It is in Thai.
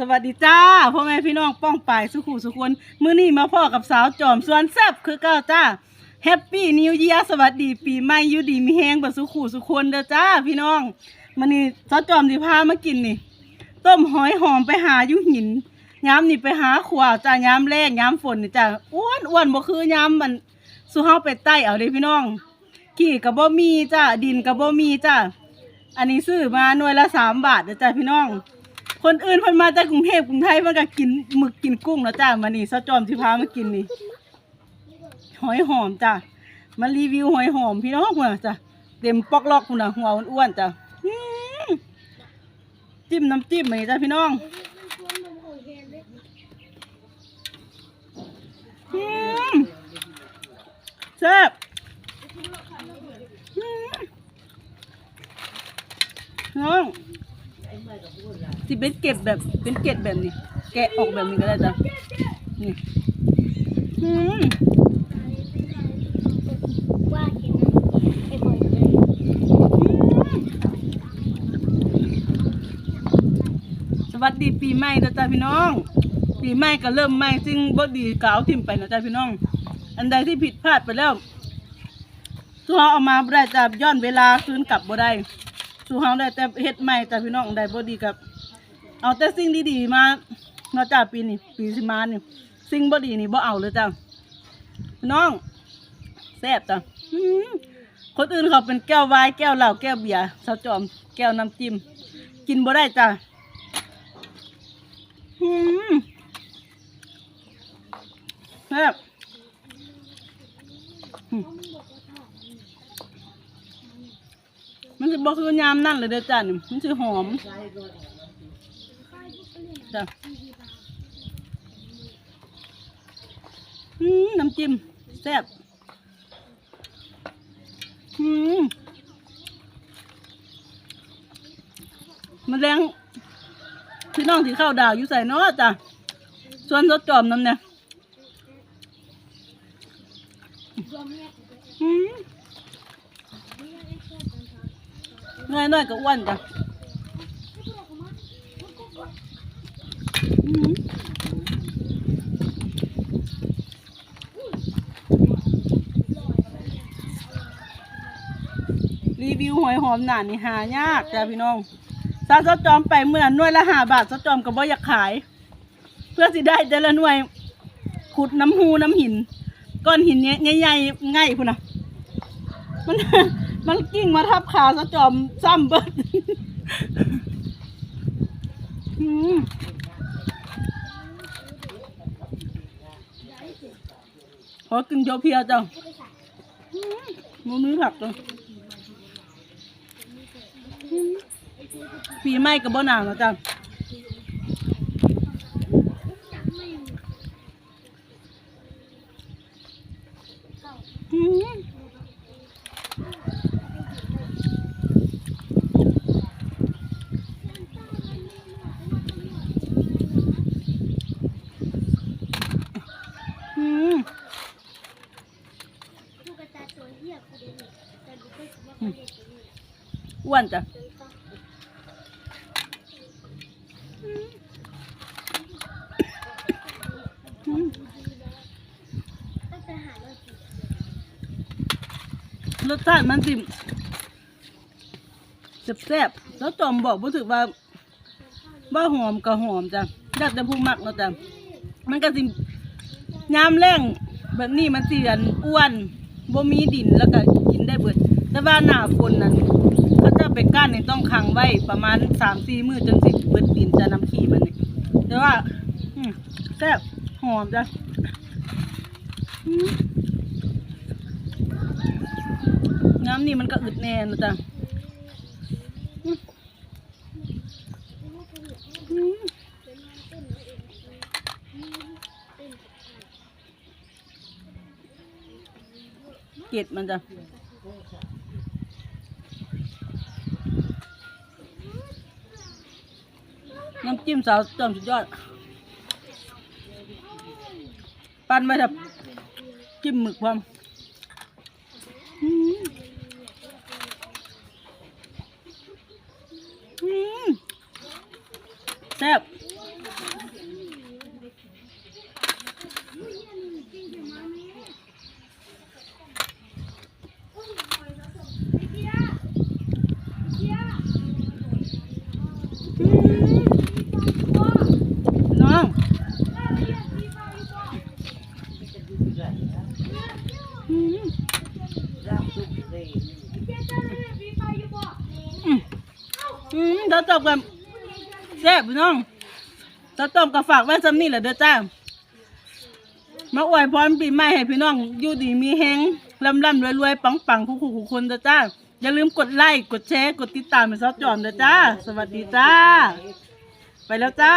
สวัสดีจ้าพ่อแม่พี่น้องป้องป่ายสุขุสุคนมื้อนี้มาพ่อกับสาวจอมสวนแซ่บคือเก้าจ้าแฮปปี้นิวเยียสวัสดีปีใหม่อยู่ดีมีแฮงบ่สุขุสุคนเด้อจ้าพี่น้องมื้อนี้สาวจอมสิพามากินนี่ ต้มหอยหอมไปหาอยู่หินยามนี่ไปหาขวาจ้ายามแรกยามฝนนี่จ้าอ้วนอ้วนบ่คือยามมันสุเฮาไปใต้เอาเด้พี่น้องกี่ก็บ่มีจ้าดินก็บ่มีจ้าอันนี้ซื้อมาหน่วยละสามบาทเด้อจ้าพี่น้อง คนอื่นเพิ่นมาจากกรุงเทพกรุงไทยมันก็กินหมึกกินกุ้งแล้วจ้ามานี่ซะจอมที่พามากินนี่หอยหอมจ้ามารีวิวหอยหอมพี่น้องพุ่นน่ะจ้ะเต็มปอกลอกพุ่นน่ะหัวอ้วนๆจ้ะอื้อจิ้มน้ำจิ้มมานี่จ้ะพี่น้องอืมแซ่บน้อง สิเป็นเก็บแบบเป็นเกล็ดแบบนี้ แกะออกแบบนี้ก็ได้จ้ะนี่อืมว่าเห็นไอ้บอยเลยสวัสดีปีใหม่นะจ๊ะพี่น้อง ปีใหม่ก็เริ่มใหม่ซึ่งบ่ดีกเอาทิมไปนะจ๊ะพี่น้อง อันใดที่ผิดพลาดไปแล้วสู้เฮาเอามาบ่ได้จ้ะย้อนเวลาคืนกลับบ่ได้สู้เฮาได้แต่เฮ็ดใหม่จ้ะพี่น้องอันใดบ่ดีกับ เอาแต่สิ่งดีๆมาเนาะจ้ะปีนี้ปีสิมานี่สิ่งบ่ดีนี่บ่เอาเลยจ้ะพี่น้องแซ่บจ้ะคนอื่นเขาเป็นแก้วไวน์แก้วเหล้าแก้วเบียร์สาวจอมแก้วน้ำจิ้มกินบ่ได้จ้ะแซ่บมมันจะบอกคือยามนั่นเลยเด้อจ้ะนี่มันจะหอม จ้ะอืมน้ำจิ้มแซ่บอืมมันแรงพี่น้องที่เข้าวดาวอยู่ใส่เนาะจ้ะส่วนรถจอมน้ำเนี่ยอืมน้อยน้อยก็อ้วนจ้ะอืม รีวิวหอยหอมหนานี่หายากจ้ะพี่น้องซาซดจอมไปเมื่อนั้นหน่วยละหาบาทซดจอมก็บ่อยากขาย เพื่อสิได้แต่ละหน่วยขุดน้ำหูน้ำหิน ก้อนหินเนี้ยใหญ่ๆง่ายพุ่นนะมันมันกิ้งมาทับขาซะจอมซ้ำเบิด อืม ขอกินเพียวๆจ้ะมมือมือผักจ้ะปีใหม่กับบ่หนาวนะจ้ะ อืมอืม ลูกกระตาตัวเหี้ยกูเดี๋ยวนี้แต่ดูก็คื อืมอ้วนจ้ะอืมตั้งแต่หารสชาติมันสิแซ่บๆแล้วจอมบอกรู้สึกว่าว่าหอมกับหอมจ้ะอยากจะพูดมักเนาะจ้ะมันก็สิยามแรงแบบนี้มันเสิอันอ้วน บ่มีดินแล้วก็กินได้เบิด แต่ว่าหน้าฝนนั้นเขาจะไปก้านนี่ต้องขังไว้ประมาณสามสี่มื้อจนสิเบิดดินจะน้ำขี้มันนี่แต่ว่าแซ่บหอมจ้ะอืมน้ำนี่มันก็อึดแน่นะจ๊ะอืมอืม เกล็ดมันจะน้ำจิ้มสาวจอมสุดยอด ปั้นไว้แบบจิ้มหมึกพร้อมอืม อืมแซ่บ น้องอืมอืม อืมเดี๋ยวจบกันแซ่บพี่น้องเดี๋ยวจบกับฝากไว้ซ้ำนี่แหละเด้อจ้า มาอวยพรปีใหม่ให้พี่น้องอยู่ดีมีแฮงร่ำร่ำรวยรวยปังปังคู่คู่คู่คนเด้อจ้า อย่าลืมกดไลค์กดแชร์กดติดตามให้ซอจอมเด้อจ้า สวัสดีจ้า ไปแล้วจ้า